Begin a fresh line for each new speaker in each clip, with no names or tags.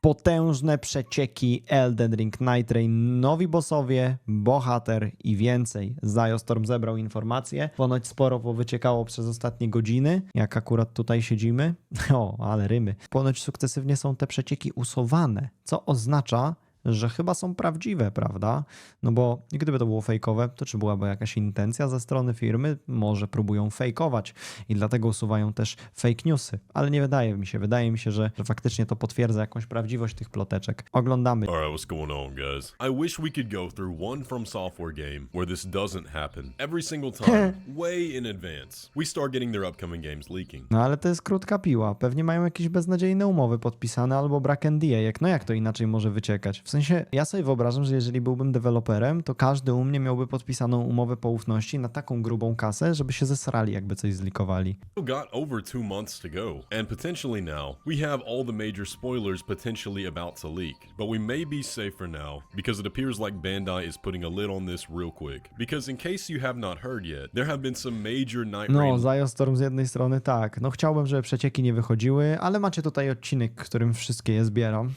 potężne przecieki Elden Ring Night Rain, nowi bossowie, bohater i więcej. Zajostorm zebrał informacje, ponoć sporo powyciekało przez ostatnie godziny, jak akurat tutaj siedzimy. O, ale rymy. Ponoć sukcesywnie są te przecieki usuwane, co oznacza, że chyba są prawdziwe, prawda? No bo gdyby to było fejkowe, to czy byłaby jakaś intencja ze strony firmy? Może próbują fejkować i dlatego usuwają też fake newsy, ale nie wydaje mi się. Wydaje mi się, że, że faktycznie to potwierdza jakąś prawdziwość tych ploteczek. Oglądamy.
Alright, what's going on, guys? I wish we could go through one From Software game where this doesn't happen. Every single time, way in advance, we start getting their upcoming games leaking.
No ale to jest krótka piła. Pewnie mają jakieś beznadziejne umowy podpisane albo brak NDA. Jak, no jak to inaczej może wyciekać? W sensie, ja sobie wyobrażam, że jeżeli byłbym deweloperem, to każdy u mnie miałby podpisaną umowę poufności na taką grubą kasę, żeby się zesrali, jakby coś zlikowali.
Got over two months to go, and potentially now, we have all the major spoilers potentially about to leak. But we may be safe for now, because it appears like Bandai is putting a lid on this real quick. Because in case you have not heard yet, there have been some major Night
No,
Rain
Zajostorm z jednej strony tak. No chciałbym, żeby przecieki nie wychodziły, ale macie tutaj odcinek, którym wszystkie je zbieram.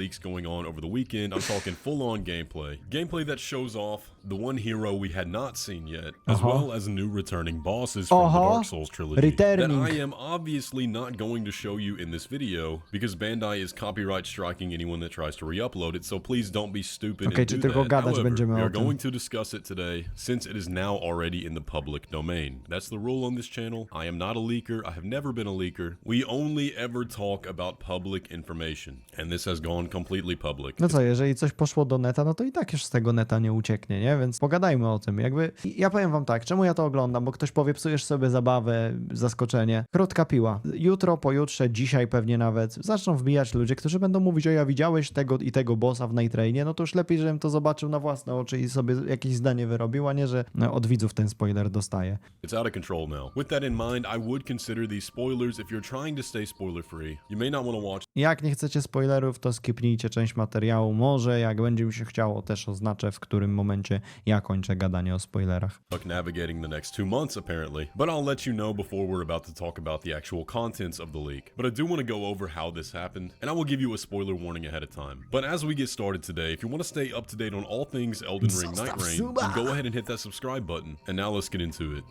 leaks going on over the weekend. I'm talking full on gameplay. Gameplay that shows off the one hero we had not seen yet, as
Uh-huh.
well as new returning bosses from
Uh-huh.
the Dark Souls trilogy.
Returning.
That I am obviously not going to show you in this video because Bandai is copyright striking anyone that tries to re-upload it, so please don't be stupid
Okej,
and do
tylko
that.
gadać
However, we are going to discuss it today since it is now already in the public domain. That's the rule on this channel. I am not a leaker. I have never been a leaker. We only ever talk about public information, and this has gone completely public.
No co, jeżeli coś poszło do neta, no to i tak już z tego neta nie ucieknie, nie? Więc pogadajmy o tym. Jakby, ja powiem wam tak, czemu ja to oglądam, bo ktoś powie, psujesz sobie zabawę, zaskoczenie. Krótka piła. Jutro, pojutrze, dzisiaj pewnie nawet zaczną wbijać ludzie, którzy będą mówić, o ja widziałeś tego i tego bossa w Night Rainie, no to już lepiej, żebym to zobaczył na własne oczy i sobie jakieś zdanie wyrobił, a nie, że no, od widzów ten spoiler dostaje.
It's out of control now. With that in mind, I would consider these spoilers if you're trying to stay spoiler free. You may not want to watch
Jak nie chcecie spoilerów, to skipnijcie część materiału. Może jak będzie mi się chciało, też oznaczę, w którym momencie ja kończę gadanie o spoilerach.
Luck navigating the next two months, apparently. But I'll let you know before we're about to talk about the actual contents of the leak. But I do want to go over how this happened, and I will give you a spoiler warning ahead of time. But as we get started today, if you want to stay up to date on all things Elden Ring Night Rain, then go ahead and hit that subscribe button. And now let's get into it.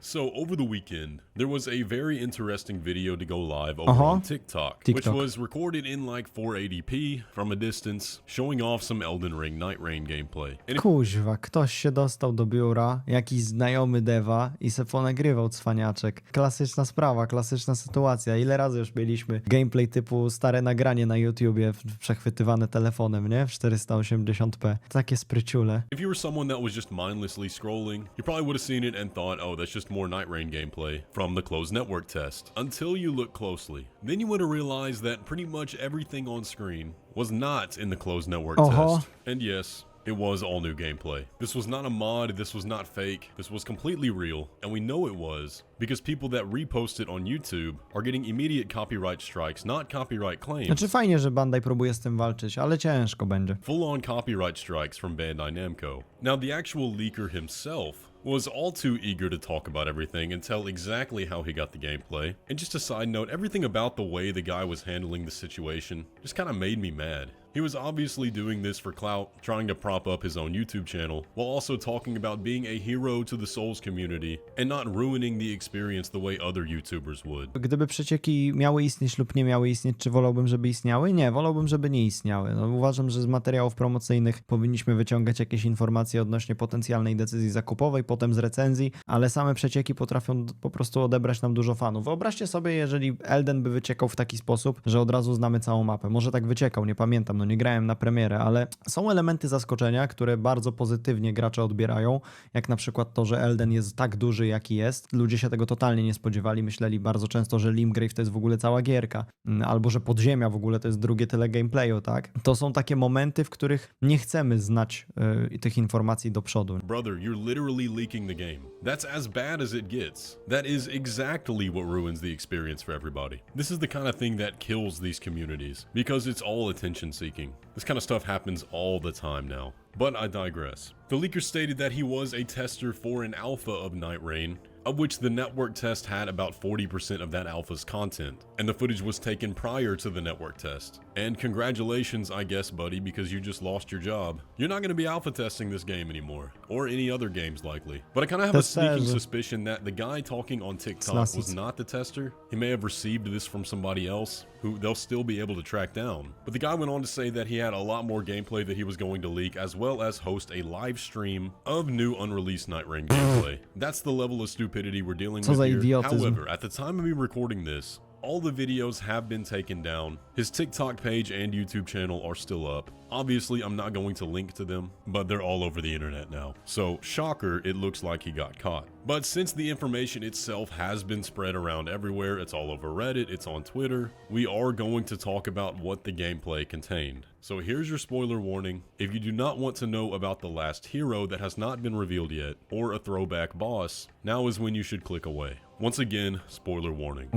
So, over the weekend, there was a very interesting video to go live over
Uh-huh.
on TikTok, which
TikTok.
was recorded in like 480p from a distance, showing off some Elden Ring Night Rain gameplay. And
Kuźwa, ktoś się dostał do biura, jakiś znajomy dewa i se ponagrywał cwaniaczek. Klasyczna sprawa, klasyczna sytuacja. Ile razy już mieliśmy gameplay typu stare nagranie na YouTubie przechwytywane telefonem, nie? W 480p. Takie spryciule.
If you were someone that was just mindlessly scrolling, you probably would have seen it and thought, oh, that's just more Night Rain gameplay from the closed network test. Until you look closely. Then you would have realized that pretty much everything on screen was not in the closed network
Uh-huh.
test. And yes, it was all new gameplay. This was not a mod, this was not fake, this was completely real, and we know it was because people that repost it on YouTube are getting immediate copyright strikes, not copyright claims.
Znaczy fajnie, że Bandai próbuje z tym walczyć, ale ciężko będzie.
full on copyright strikes from Bandai Namco. Now, the actual leaker himself was all too eager to talk about everything and tell exactly how he got the gameplay. And just a side note, everything about the way the guy was handling the situation just kind of made me mad. He was obviously doing this for clout, trying to prop up his own YouTube channel, while also talking about being a hero to the Souls community and not ruining the experience the way other YouTubers would.
Gdyby przecieki miały istnieć lub nie miały istnieć, czy wolałbym, żeby istniały? Nie, wolałbym, żeby nie istniały. No, uważam, że z materiałów promocyjnych powinniśmy wyciągać jakieś informacje odnośnie potencjalnej decyzji zakupowej, potem z recenzji, ale same przecieki potrafią po prostu odebrać nam dużo fanów. Wyobraźcie sobie, jeżeli Elden by wyciekał w taki sposób, że od razu znamy całą mapę. Może tak wyciekał, nie pamiętam, no nie grałem na premierę, ale są elementy zaskoczenia, które bardzo pozytywnie gracze odbierają, jak na przykład to, że Elden jest tak duży, jaki jest. Ludzie się tego totalnie nie spodziewali, myśleli bardzo często, że Limgrave to jest w ogóle cała gierka, mm, albo że podziemia w ogóle to jest drugie tyle gameplayu, tak? To są takie momenty, w których nie chcemy znać y, tych informacji do przodu.
Brother, you're literally leaking the game. That's as bad as it gets. That is exactly what ruins the experience for everybody. This is the kind of thing that kills these communities because it's all attention seeking. This kind of stuff happens all the time now. But I digress. The leaker stated that he was a tester for an alpha of Night Rain, of which the network test had about 40% of that alpha's content, and the footage was taken prior to the network test. And congratulations, I guess, buddy, because you just lost your job. You're not going to be alpha testing this game anymore, or any other games likely. But I kind of have a sneaking
Testerze.
suspicion that the guy talking on TikTok was not the tester. He may have received this from somebody else who they'll still be able to track down. But the guy went on to say that he had a lot more gameplay that he was going to leak, as well as host a live stream of new unreleased Night Rain gameplay. That's the level of stupidity we're dealing
Co
with
za
here. However, at the time of me recording this, all the videos have been taken down. His TikTok page and YouTube channel are still up. Obviously, I'm not going to link to them, but they're all over the internet now. So, shocker, it looks like he got caught. But since the information itself has been spread around everywhere, it's all over Reddit, it's on Twitter, we are going to talk about what the gameplay contained. So here's your spoiler warning. If you do not want to know about the last hero that has not been revealed yet, or a throwback boss, now is when you should click away. Once again, spoiler warning.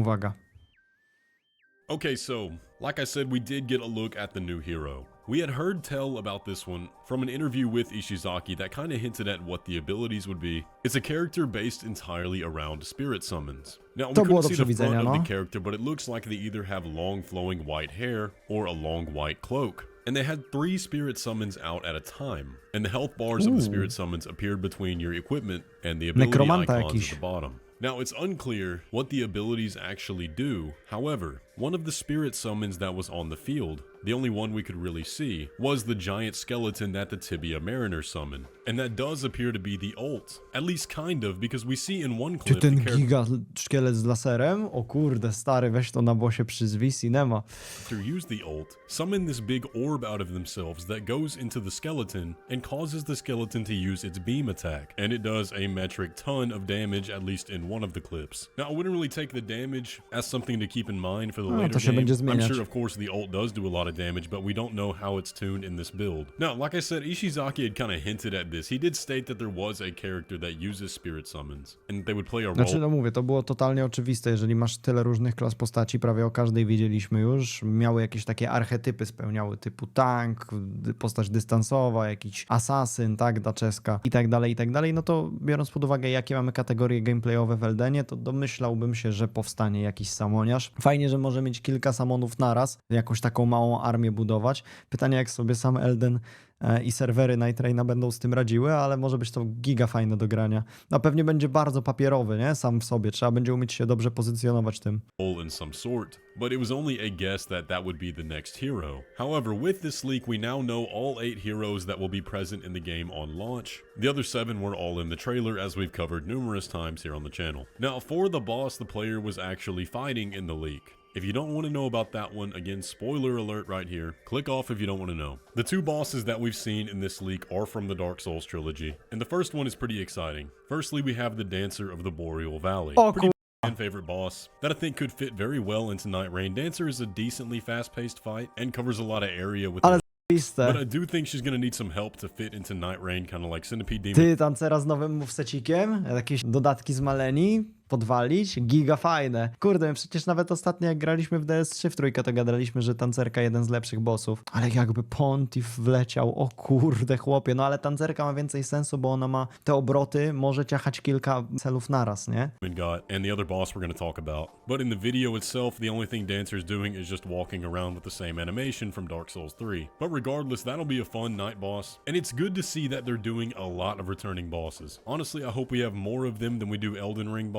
Okay, so, like I said, we did get a look at the new hero. We had heard tell about this one from an interview with Ishizaki that kind of hinted at what the abilities would be. It's a character based entirely around spirit summons. Now, we
To
couldn't see the front of the character, but it looks like they either have long flowing white hair or a long white cloak. And they had three spirit summons out at a time. And the health bars of the spirit summons appeared between your equipment and the ability
Nekromanta
icons at the bottom. Now, it's unclear what the abilities actually do. However, one of the spirit summons that was on the field, the only one we could really see, was the giant skeleton that the Tibia Mariner summoned. And that does appear to be the ult. At least kind of, because we see in one
Czy
clip the
ten
character
giga szkielet z laserem? O kurde, stary, weź to na bosie przyzwij cinema.
use the ult, summon this big orb out of themselves that goes into the skeleton and causes the skeleton to use its beam attack. And it does a metric ton of damage, at least in one of the clips. Now, I wouldn't really take the damage as something to keep in mind for the
No,
later
to się
game.
będzie
I'm sure, of course, the ult does do a lot of damage, but we don't know how it's tuned in this build. Now, like I said, Ishizaki had kind of hinted at this. He did state that there was a character that uses spirit summons, and they would play a role
Znaczy, no mówię, to było totalnie oczywiste, jeżeli masz tyle różnych klas postaci, prawie o każdej wiedzieliśmy już, miały jakieś takie archetypy, spełniały typu tank, postać dystansowa, jakiś asasyn, tak, daczeska i tak dalej, i tak dalej, no to biorąc pod uwagę, jakie mamy kategorie gameplayowe w Eldenie, to domyślałbym się, że powstanie jakiś samoniarz. Fajnie, że może mieć kilka samonów naraz, jakąś taką małą armię budować. Pytanie, jak sobie sam Elden e, i serwery Night będą z tym radziły, ale może być to giga fajne do grania. No pewnie będzie bardzo papierowy, nie? Sam w sobie. Trzeba będzie umieć się dobrze pozycjonować tym.
in some sort, but it was only a guess that that would be the next hero. However, with this leak, we now know all eight heroes that will be present in the game on launch. The other seven were all in the trailer, as we've covered numerous times here on the channel. Now, for the boss, the player was actually fighting in the leak. If you don't want to know about that one, again, spoiler alert right here. Click off if you don't want to know. The two bosses that we've seen in this leak are from the Dark Souls trilogy, and the first one is pretty exciting. Firstly, we have the Dancer of the Boreal Valley.
O
Pretty fan favorite boss that I think could fit very well into Night Rain. Dancer is a decently fast-paced fight and covers a lot of area with
Ale
but I do think she's gonna need some help to fit into Night Rain, kind of like Centipede Demon.
Ty, tancera z nowym jakieś dodatki z Maleni, podwalić, giga fajne. Kurde, przecież nawet ostatnio jak graliśmy w DS3 w trójkę, to gadaliśmy, że tancerka jeden z lepszych bossów. Ale jakby Pontiff wleciał, o kurde chłopie, no ale tancerka ma więcej sensu, bo ona ma te obroty, może ciachać kilka celów naraz, nie?
and the other boss we're talk about. But in the video itself, the only thing Dancer's doing is just walking around with the same animation from Dark Souls 3. But regardless, that'll be a fun night boss, and it's good to see that they're doing a lot of returning bosses. Honestly, I hope we have more of them than we do Elden Ring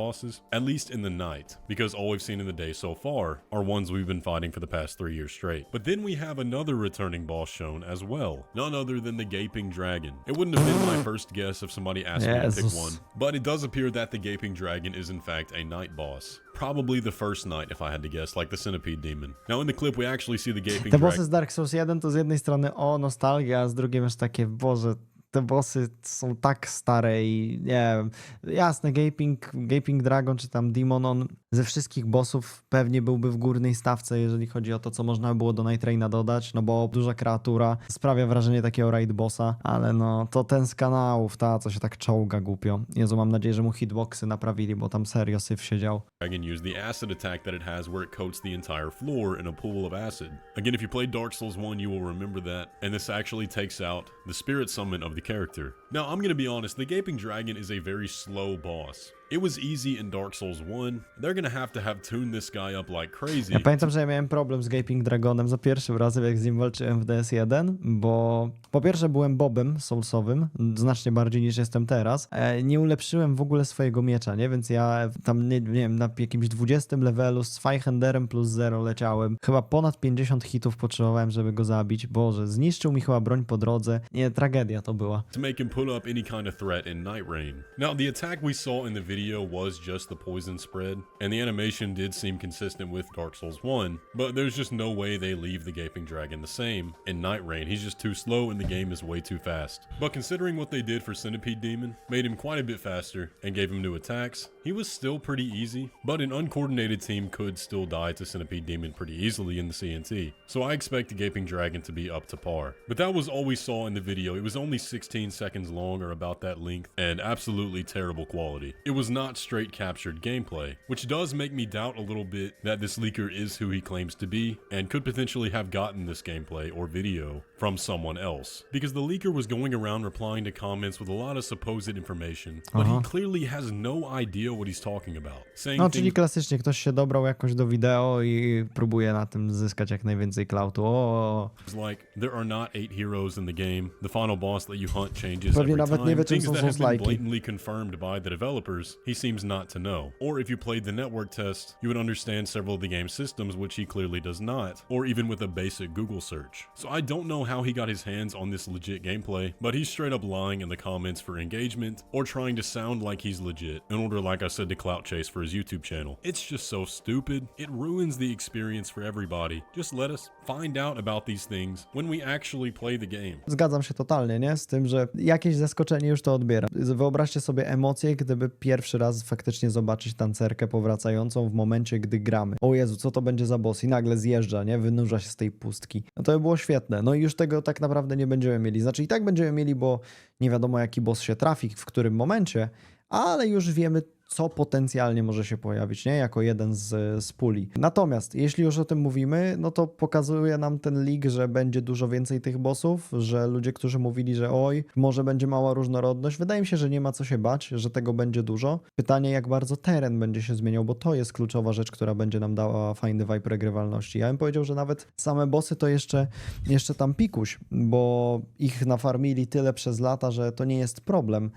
at least in the night, because all we've seen in the day so far are ones we've been fighting for the past three years straight. But then we have another returning boss shown as well, none other than the Gaping Dragon. It wouldn't have been my first guess if somebody asked me to pick one, but it does appear that the Gaping Dragon is in fact a night boss. Probably the first night, if I had to guess, like the Centipede Demon. Now, in the clip, we actually see the Gaping
Te
Dragon.
bossy z Dark Souls 1 to z jednej strony o nostalgia, a z drugiej masz takie, boże, te bossy są tak stare i nie wiem, jasne, Gaping, Gaping Dragon czy tam Demon, on ze wszystkich bossów pewnie byłby w górnej stawce, jeżeli chodzi o to, co można by było do Night dodać, no bo duża kreatura sprawia wrażenie takiego raid bossa, ale no to ten z kanałów, ta, co się tak czołga głupio. Jezu, mam nadzieję, że mu hitboxy naprawili, bo tam serio syf siedział.
Dragon use the acid attack that it has where it coats the entire floor in a pool of acid. Again, if you played Dark Souls 1, you will remember that, and this actually takes out the spirit summon of the character. Now, I'm gonna be honest, the Gaping Dragon is a very slow boss. It was easy in Dark Souls 1. They're gonna have to have tuned this guy up like crazy.
Ja pamiętam, że ja miałem problem z Gaping Dragonem za pierwszym razem, jak z nim walczyłem w DS1, bo po pierwsze byłem Bobem Soulsowym, znacznie bardziej niż jestem teraz. E, Nie ulepszyłem w ogóle swojego miecza, nie? Więc ja tam, nie, nie wiem, na jakimś 20 levelu z Zweihenderem plus 0 leciałem. Chyba ponad 50 hitów potrzebowałem, żeby go zabić. Boże, zniszczył mi chyba broń po drodze. Nie, tragedia to była.
to make him put up any kind of threat in Night Rain. Now, the attack we saw in the video was just the poison spread, and the animation did seem consistent with Dark Souls 1, but there's just no way they leave the Gaping Dragon the same. In Night Rain, he's just too slow and the game is way too fast. But considering what they did for Centipede Demon, made him quite a bit faster, and gave him new attacks, he was still pretty easy, but an uncoordinated team could still die to Centipede Demon pretty easily in the CNT, so I expect the Gaping Dragon to be up to par. But that was all we saw in the video. It was only 16 seconds long or about that length, and absolutely terrible quality. It was not straight captured gameplay, which does make me doubt a little bit that this leaker is who he claims to be, and could potentially have gotten this gameplay or video from someone else. Because the leaker was going around replying to comments with a lot of supposed information, but
Uh-huh.
he clearly has no idea what he's talking about. Saying
No,
things
czyli klasycznie ktoś się dobrał jakoś do wideo i próbuje na tym zyskać jak najwięcej klautu. O,
like there are not eight heroes in the game. The final boss that you hunt changes
Pewnie
every
nawet
time.
nie wie, czym
Things
są
that have been
Souls-like'i.
blatantly confirmed by the developers, he seems not to know. Or if you played the network test, you would understand several of the game's systems, which he clearly does not. Or even with a basic Google search. So I don't know how he got his hands on this legit gameplay, but he's straight up lying in the comments for engagement, or trying to sound like he's legit in order, like I said, to clout chase for his YouTube channel. It's just so stupid. It ruins the experience for everybody. Just let us find out about these things when we actually play the game.
Zgadzam się totalnie, nie? Z tym, że jakieś zaskoczenie już to odbiera. Wyobraźcie sobie emocje, gdyby pierwszy raz faktycznie zobaczyć tancerkę powracającą w momencie, gdy gramy. O Jezu, co to będzie za boss? I nagle zjeżdża, nie? Wynurza się z tej pustki. No to by było świetne. No i już tego tak naprawdę nie będziemy mieli. Znaczy i tak będziemy mieli, bo nie wiadomo jaki boss się trafi, w którym momencie, ale już wiemy, co potencjalnie może się pojawić, nie? Jako jeden z, z puli. Natomiast, jeśli już o tym mówimy, no to pokazuje nam ten leak, że będzie dużo więcej tych bossów, że ludzie, którzy mówili, że oj, może będzie mała różnorodność, wydaje mi się, że nie ma co się bać, że tego będzie dużo. Pytanie, jak bardzo teren będzie się zmieniał, bo to jest kluczowa rzecz, która będzie nam dała fajny vibe regrywalności. Ja bym powiedział, że nawet same bossy to jeszcze, jeszcze tam pikuś, bo ich nafarmili tyle przez lata, że to nie jest problem.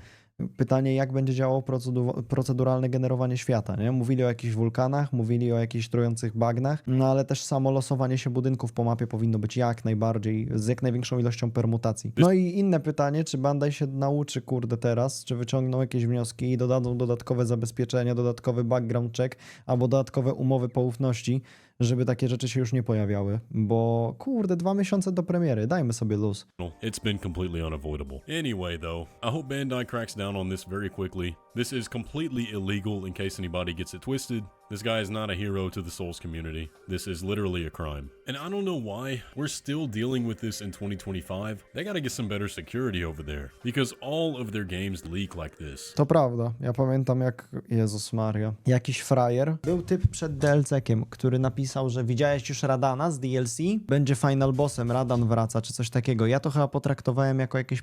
Pytanie, jak będzie działało procedu- proceduralne generowanie świata, nie? Mówili o jakichś wulkanach, mówili o jakichś trujących bagnach, no ale też samo losowanie się budynków po mapie powinno być jak najbardziej, z jak największą ilością permutacji. No i inne pytanie, czy Bandai się nauczy, kurde, teraz, czy wyciągną jakieś wnioski i dodadzą dodatkowe zabezpieczenia, dodatkowy background check, albo dodatkowe umowy poufności, żeby takie rzeczy się już nie pojawiały, bo kurde, dwa miesiące do premiery, dajmy sobie luz.
It's been completely unavoidable. Anyway, though, I hope Bandai cracks down on this very quickly. This is completely illegal in case anybody gets it twisted. This guy is not a hero to the Souls community. This is literally a crime. And I don't know why we're still dealing with this in 2025. They gotta get some better security over there. Because all of their games leak like this.
To prawda. Ja pamiętam jak, Jezus Maria, jakiś frajer. Był typ przed DLC-kiem, który napisał, że widziałeś już Radana z DLC? Będzie final bossem, Radan wraca, czy coś takiego. Ja to chyba potraktowałem jako jakieś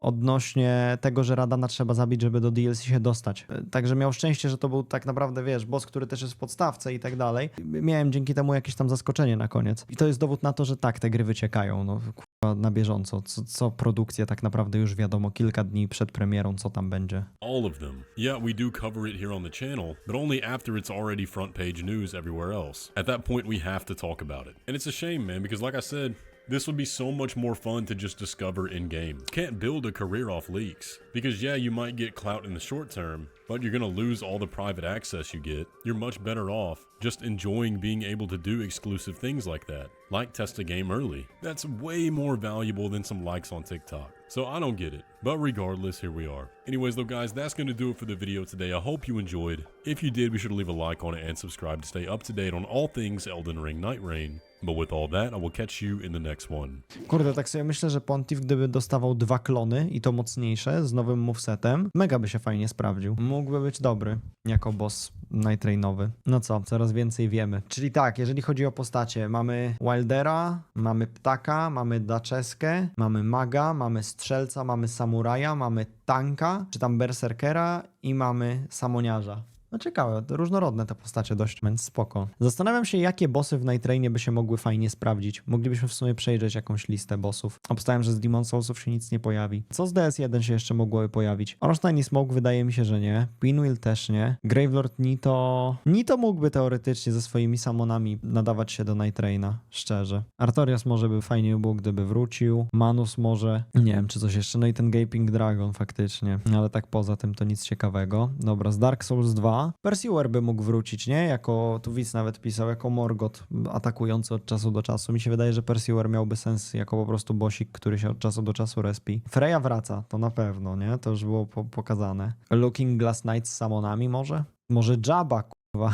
odnośnie tego, że Radana trzeba zabić, żeby do DLC się dostać. Także miał szczęście, że to był tak naprawdę, wiesz, boss, który też jest w podstawce i tak dalej. Miałem dzięki temu jakieś tam zaskoczenie na koniec. I to jest dowód na to, że tak, te gry wyciekają, no kurwa, na bieżąco. Co, co produkcja tak naprawdę już wiadomo kilka dni przed premierą, co tam będzie.
All of them. Yeah, we do cover it here on the channel, but only after it's already front page news everywhere else. At that point, we have to talk about it. And it's a shame, man, because like I said, this would be so much more fun to just discover in game. Can't build a career off leaks. Because, yeah, you might get clout in the short term, but you're gonna lose all the private access you get. You're much better off just enjoying being able to do exclusive things like that, like test a game early. That's way more valuable than some likes on TikTok. So I don't get it. But regardless, here we are. Anyways, though, guys, that's going to do it for the video today. I hope you enjoyed. If you did, be sure to leave a like on it and subscribe to stay up to date on all things Elden Ring Night Rain. But with all that, I will catch you in the next one.
Kurde, tak sobie myślę, że Pontiff gdyby dostawał dwa klony i to mocniejsze z nowym movesetem, mega by się fajnie sprawdził. Mógłby być dobry jako boss Nightrainowy. No co, coraz więcej wiemy. Czyli tak, jeżeli chodzi o postacie, mamy Wildera, mamy Ptaka, mamy Daczeskę, mamy Maga, mamy Strzelca, mamy Samuraja, mamy Tanka, czy tam Berserkera i mamy Samoniarza. No ciekawe, różnorodne te postacie dość, więc spoko. Zastanawiam się, jakie bossy w Night Rainie by się mogły fajnie sprawdzić. Moglibyśmy w sumie przejrzeć jakąś listę bossów. Obstałem, że z Demon Soulsów się nic nie pojawi. Co z DS1 się jeszcze mogłoby pojawić? Ornstein i Smoke wydaje mi się, że nie. Pinwheel też nie. Gravelord Nito... Nito mógłby teoretycznie ze swoimi samonami nadawać się do Night Raina, szczerze. Artorias może by fajnie było, gdyby wrócił. Manus może... Nie wiem, czy coś jeszcze. No i ten Gaping Dragon faktycznie. Ale tak poza tym to nic ciekawego. Dobra, z Dark Souls 2 Pursuer by mógł wrócić, nie? Jako, tu widz nawet pisał, jako Morgot atakujący od czasu do czasu. Mi się wydaje, że Pursuer miałby sens jako po prostu bosik, który się od czasu do czasu respi. Freya wraca, to na pewno, nie? To już było po pokazane. Looking Glass Knight z samonami może? Może Jabba, kurwa.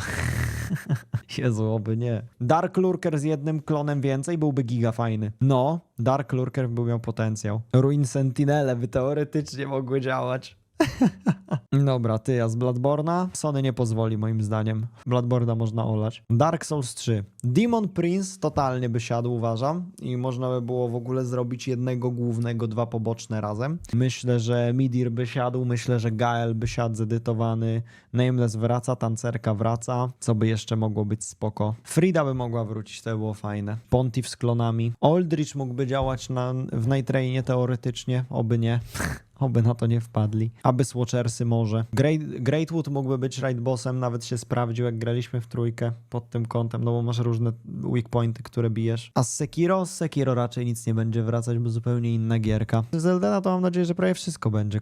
Jezu, oby nie. Dark Lurker z jednym klonem więcej byłby giga fajny. No, Dark Lurker by miał potencjał. Ruin Sentinele by teoretycznie mogły działać. Dobra, ty, a z Bladborna? Sony nie pozwoli moim zdaniem. Bladborna można olać. Dark Souls 3. Demon Prince totalnie by siadł, uważam. I można by było w ogóle zrobić jednego głównego, dwa poboczne razem. Myślę, że Midir by siadł, myślę, że Gael by siadł zedytowany. Nameless wraca, Tancerka wraca. Co by jeszcze mogło być spoko? Frida by mogła wrócić, to by było fajne. Pontiff z klonami. Aldrich mógłby działać na, w Night teoretycznie, oby nie. Oby na to nie wpadli. Aby Swatchersy może. Great, Greatwood mógłby być raid bossem, nawet się sprawdził, jak graliśmy w trójkę pod tym kątem, no bo masz różne weak pointy, które bijesz. A z Sekiro? Z Sekiro raczej nic nie będzie wracać, bo zupełnie inna gierka. Z Eldena to mam nadzieję, że prawie wszystko będzie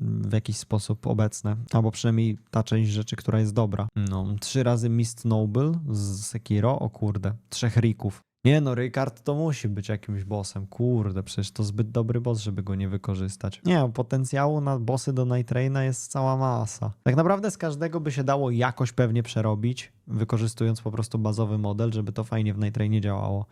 w jakiś sposób obecne. Albo przynajmniej ta część rzeczy, która jest dobra. No, trzy razy Mist Noble z Sekiro, o kurde. Trzech Rików. Nie no, Rykard to musi być jakimś bossem. Kurde, przecież to zbyt dobry boss, żeby go nie wykorzystać. Nie, potencjału na bossy do Night Raina jest cała masa. Tak naprawdę z każdego by się dało jakoś pewnie przerobić, wykorzystując po prostu bazowy model, żeby to fajnie w Night Rainie działało.